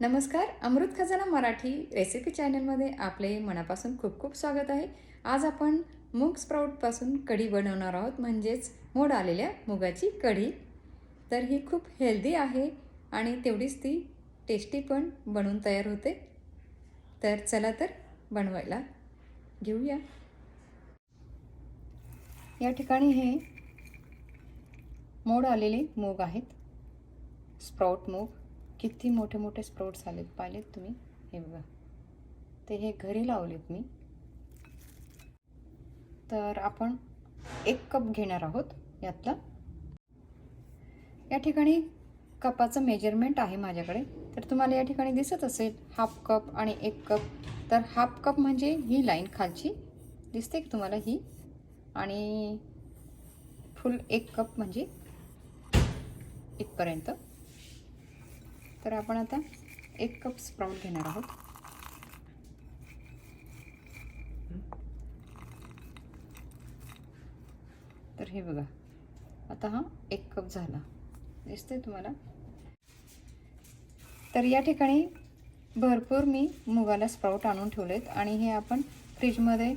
नमस्कार अमृत खजाना मराठी रेसिपी चॅनलमध्ये आपले मनापासून खूप खूप स्वागत आहे. आज आपण मूग स्प्राऊटपासून कढी बनवणार आहोत म्हणजेच मोड आलेल्या मुगाची कढी. तर ही खूप हेल्दी आहे आणि तेवढीच ती टेस्टी पण बनवून तयार होते. तर चला तर बनवायला घेऊया. या ठिकाणी हे मोड आलेले मूग आहेत. स्प्राऊट मूग. किती मोठे मोठे स्प्रोट्स आलेत पाहिलेत तुम्ही? हे बघा. ते हे घरी लावलेत मी. तर आपण एक कप घेणार आहोत यातला. या ठिकाणी कपाचं मेजरमेंट आहे माझ्याकडे. तर तुम्हाला या ठिकाणी दिसत असेल हाफ कप आणि एक कप तर हाफ कप म्हणजे ही लाईन खालची दिसते की तुम्हाला ही? आणि फुल एक कप म्हणजे इथपर्यंत. तर आपण आता एक कप स्प्राऊट घेणार आहोत. तर हे बघा आता हा एक कप झाला. दिसते तुम्हाला? तर या ठिकाणी भरपूर मी मुगाला स्प्राऊट आणून ठेवलेत आणि हे आपण फ्रीजमध्ये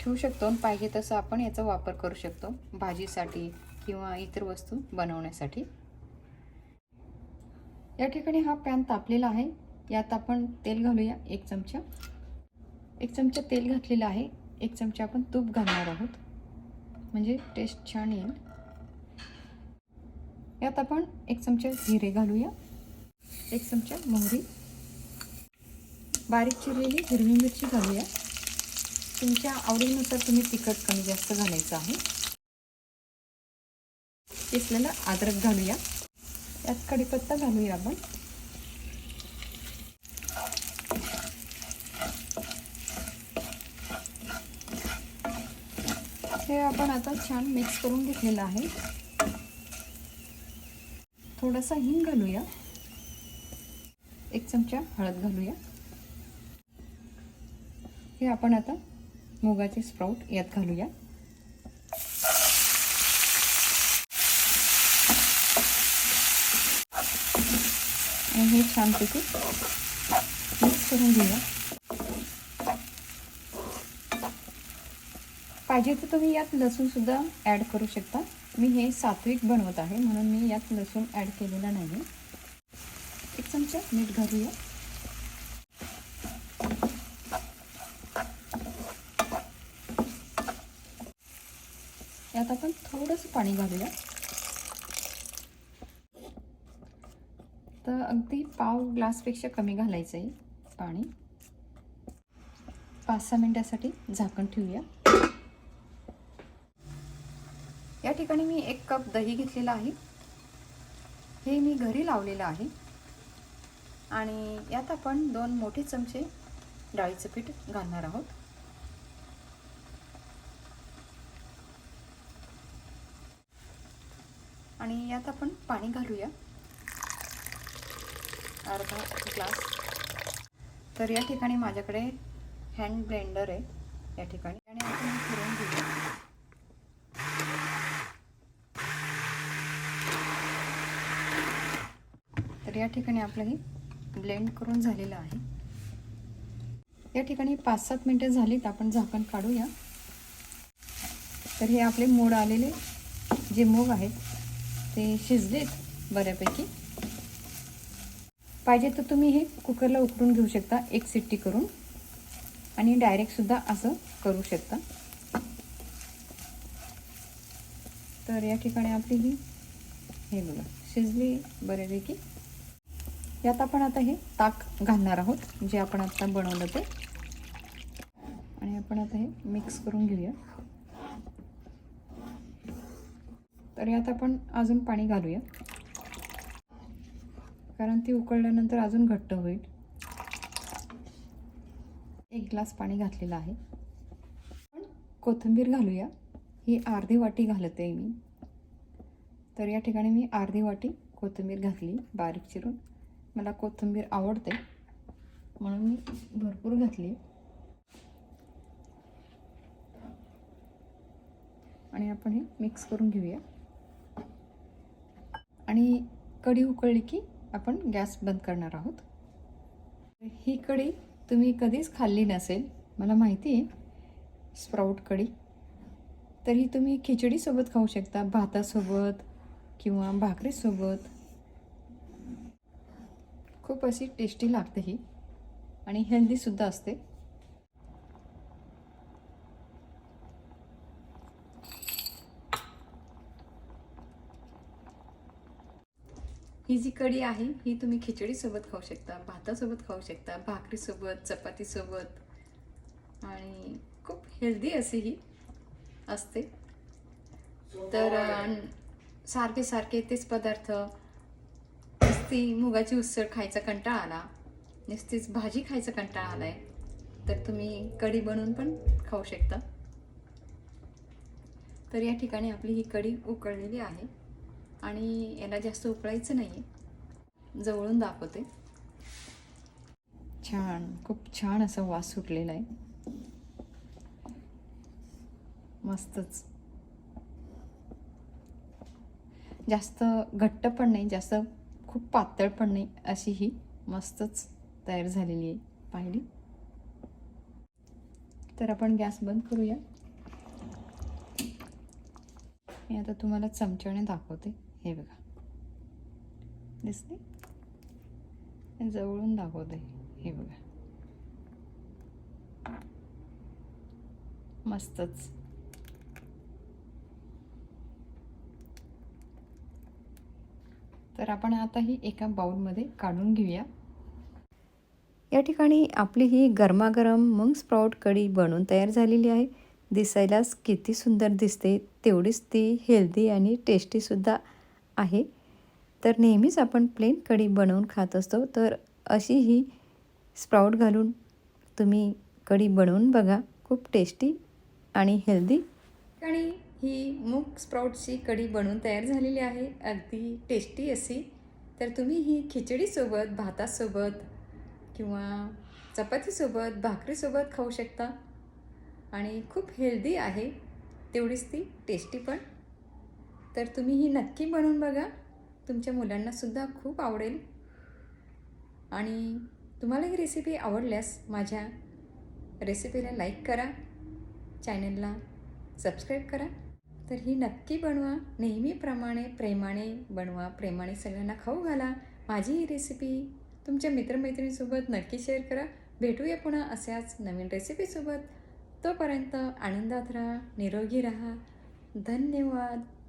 ठेवू शकतो आणि पाहिजे तसं आपण याचा वापर करू शकतो भाजीसाठी किंवा इतर वस्तू बनवण्यासाठी. या ठिकाणी हा पॅन तापलेला आहे. यात आपण तेल घालूया. एक चमचा. एक चमचा तेल घातलेला आहे. एक चमचा आपण तूप घालणार आहोत. म्हणजे टेस्ट छान येईल. यात आपण एक चमचा जिरे घालूया. एक चमचा मोहरी. बारीक चिरलेली हिरवी मिरची घालूया. तुमच्या आवडीनुसार तुम्ही तिखट कमी जास्त घालायचं आहे. किसलेलं अद्रक घालूया. त्यात कढीपत्ता घालूया आपण. हे आपण आता छान मिक्स करून घेतलेलं आहे. थोडासा हिंग घालूया. एक चमचा हळद घालूया. हे आपण आता मुगाचे स्प्राऊट यात घालूया. आणि हे छानपैकी मिक्स करून घेऊया. पाहिजे तर तुम्ही यात लसूणसुद्धा ॲड करू शकता. मी हे सात्विक बनवत आहे म्हणून मी यात लसूण ॲड केलेला नाही एक चमचा मीठ घालूया. यात आपण थोडंसं पाणी घालूया. अगदी पाव ग्लासपेक्षा कमी घालायचं आहे पाणी. पाच सहा मिनटासाठी झाकण ठेवूया. या ठिकाणी मी एक कप दही घेतलेला आहे. हे मी घरी लावलेलं आहे. आणि यात आपण दोन मोठे चमचे डाळीचं पीठ घालणार आहोत. आणि यात आपण पाणी घालूया. अर्धा ग्लास. तर या ठिकाणी माझ्याकडे हँड ब्लेंडर आहे. या ठिकाणी. आणि आपण फिरून घेऊ तर या ठिकाणी आपलं हे ब्लेंड करून झालेलं आहे. या ठिकाणी पाच सात मिनटं झालीत आपण झाकण काढूया. तर हे आपले मोड आलेले जे मूग आहेत ते शिजलेत बऱ्यापैकी. पाहिजे तर तुम्ही हे कुकरला उकळून घेऊ शकता एक सिट्टी करून. आणि डायरेक्टसुद्धा असं करू शकता. तर या ठिकाणी आपली ही हे बघा शिजली बऱ्यापैकी. यात आपण आता हे ताक घालणार आहोत जे आपण आता बनवलं ते. आणि आपण आता हे मिक्स करून घेऊया. तर यात आपण अजून पाणी घालूया. कारण ती उकळल्यानंतर अजून घट्ट होईल. एक ग्लास पाणी घातलेलं आहे. पण कोथिंबीर घालूया. ही अर्धी वाटी घालते आहे मी. तर या ठिकाणी मी अर्धी वाटी कोथिंबीर घातली बारीक चिरून. मला कोथिंबीर आवडते. म्हणून मी भरपूर घातली. आणि आपण हे मिक्स करून घेऊया. आणि कढी उकळली की आपण गॅस बंद करणार आहोत. ही कढी तुम्ही कधीच खाल्ली नसेल मला माहिती आहे. स्प्राऊट कढी. तर ही तुम्ही खिचडीसोबत खाऊ शकता भातासोबत किंवा भाकरीसोबत. खूप अशी टेस्टी लागते ही. आणि हेल्दीसुद्धा असते. ही जी कढी आहे ही तुम्ही खिचडीसोबत खाऊ शकता भातासोबत खाऊ शकता भाकरीसोबत चपातीसोबत. आणि खूप हेल्दी अशी ही असते. तर सारखे सारखे तेच पदार्थ नुसती मुगाची उसळ खायचा कंटाळा आला नुसतीच भाजी खायचा कंटाळा आलाय तर तुम्ही कढी बनवून पण खाऊ शकता. तर या ठिकाणी आपली ही कढी उकळलेली आहे. आणि याला जास्त उकळायचं नाही आहे जवळून दाखवते. छान खूप छान असा वास सुटलेला आहे. मस्तच. जास्त घट्ट पण नाही जास्त खूप पातळ पण नाही अशी ही मस्तच तयार झालेली आहे पाहिली तर आपण गॅस बंद करूया. मी आता तुम्हाला चमच्याने दाखवते. हे बघा. दिसते जवळून दाखवते हे बघा. मस्तच. तर आपण आता ही एका बाउलमध्ये काढून घेऊया. या ठिकाणी आपली ही गरमागरम मग स्प्राऊट कढी बनवून तयार झालेली आहे. दिसायलाच किती सुंदर दिसते. तेवढीच ती हेल्दी आणि टेस्टीसुद्धा आहे. तर नेहमीच आपण प्लेन कढी बनवून खात असतो. तर अशी ही स्प्राऊट घालून तुम्ही कढी बनवून बघा. खूप टेस्टी आणि हेल्दी आणि ही मूग स्प्राऊटची कढी बनवून तयार झालेली आहे. अगदी टेस्टी अशी. तर तुम्ही ही खिचडीसोबत भातासोबत किंवा चपातीसोबत भाकरीसोबत खाऊ शकता. आणि खूप हेल्दी आहे. तेवढीच ती टेस्टी पण. तर तुम्ही ही नक्की बनवून बघा. तुमच्या मुलांनासुद्धा खूप आवडेल. आणि तुम्हाला ही रेसिपी आवडल्यास माझ्या रेसिपीला लाईक करा. चॅनलला सबस्क्राईब करा. तर ही नक्की बनवा. नेहमीप्रमाणे प्रेमाने बनवा. प्रेमाने सगळ्यांना खाऊ घाला. माझी ही रेसिपी तुमच्या मित्रमैत्रिणीसोबत नक्की शेअर करा. भेटूया पुन्हा अशाच नवीन रेसिपीसोबत तोपर्यंत आनंदात राहा निरोगी राहा. धन्यवाद.